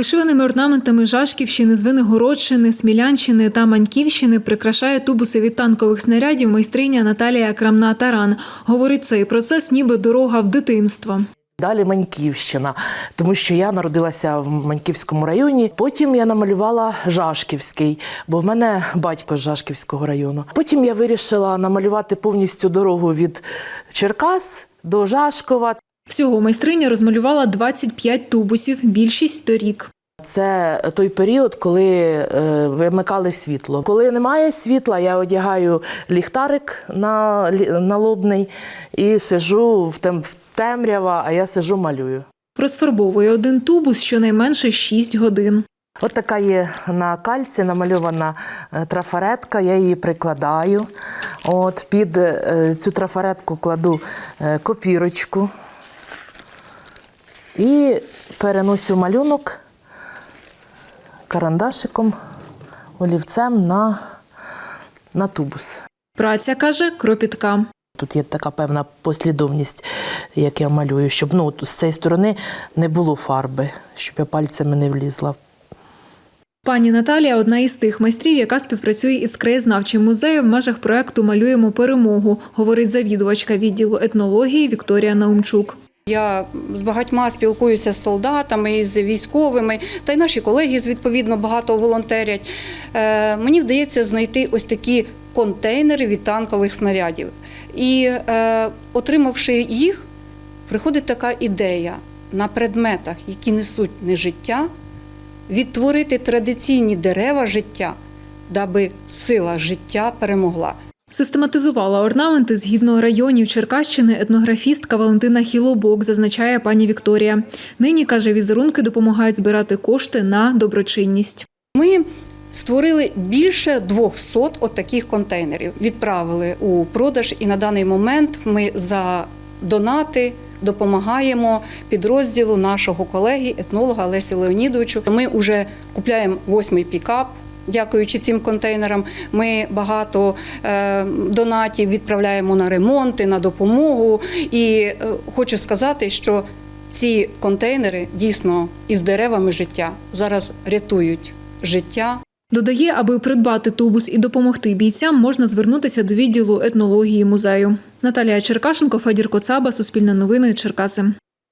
Вишиваними орнаментами Жашківщини, Звенигородщини, Смілянщини та Маньківщини прикрашає тубуси від танкових снарядів майстриня Наталія Крамна Таран. Говорить, цей процес ніби дорога в дитинство. Далі Маньківщина, тому що я народилася в Маньківському районі. Потім я намалювала Жашківський, бо в мене батько з Жашківського району. Потім я вирішила намалювати повністю дорогу від Черкас до Жашкова. Всього майстриня розмалювала 25 тубусів, більшість торік. Це той період, коли е, вимикали світло. Коли немає світла, я одягаю ліхтарик на, налобний і сижу в, тем, в темрява, а я сижу малюю. Розфарбовує один тубус щонайменше 6 годин. От така є на кальці намальована е, трафаретка, я її прикладаю. От під е, цю трафаретку кладу копірочку і переносю малюнок карандашиком, олівцем на, на тубус. Праця каже кропітка. Тут є така певна послідовність, як я малюю, щоб ну, з цієї сторони не було фарби, щоб я пальцями не влізла Пані Наталія одна із тих майстрів, яка співпрацює із краєзнавчим музеєм в межах проекту Малюємо перемогу, говорить завідувачка відділу етнології Вікторія Наумчук. Я з багатьма спілкуюся з солдатами, з військовими, та й наші колеги відповідно багато волонтерять. Е, мені вдається знайти ось такі контейнери від танкових снарядів. І е, отримавши їх, приходить така ідея на предметах, які несуть не життя, відтворити традиційні дерева життя, даби сила життя перемогла. Систематизувала орнаменти згідно районів Черкащини етнографістка Валентина Хілобок, зазначає пані Вікторія. Нині каже, візерунки допомагають збирати кошти на доброчинність. Ми створили більше 200 от таких контейнерів. Відправили у продаж, і на даний момент ми за донати допомагаємо підрозділу нашого колеги, етнолога Лесі Леонідовичу. Ми вже купляємо восьмий пікап. Дякуючи цим контейнерам, ми багато е, донатів відправляємо на ремонти, на допомогу. І е, хочу сказати, що ці контейнери дійсно із деревами життя зараз рятують життя Додає, аби придбати тубус і допомогти бійцям, можна звернутися до відділу етнології музею. Наталія Черкашенко, Федір Коцаба, Суспільне новини, Черкаси.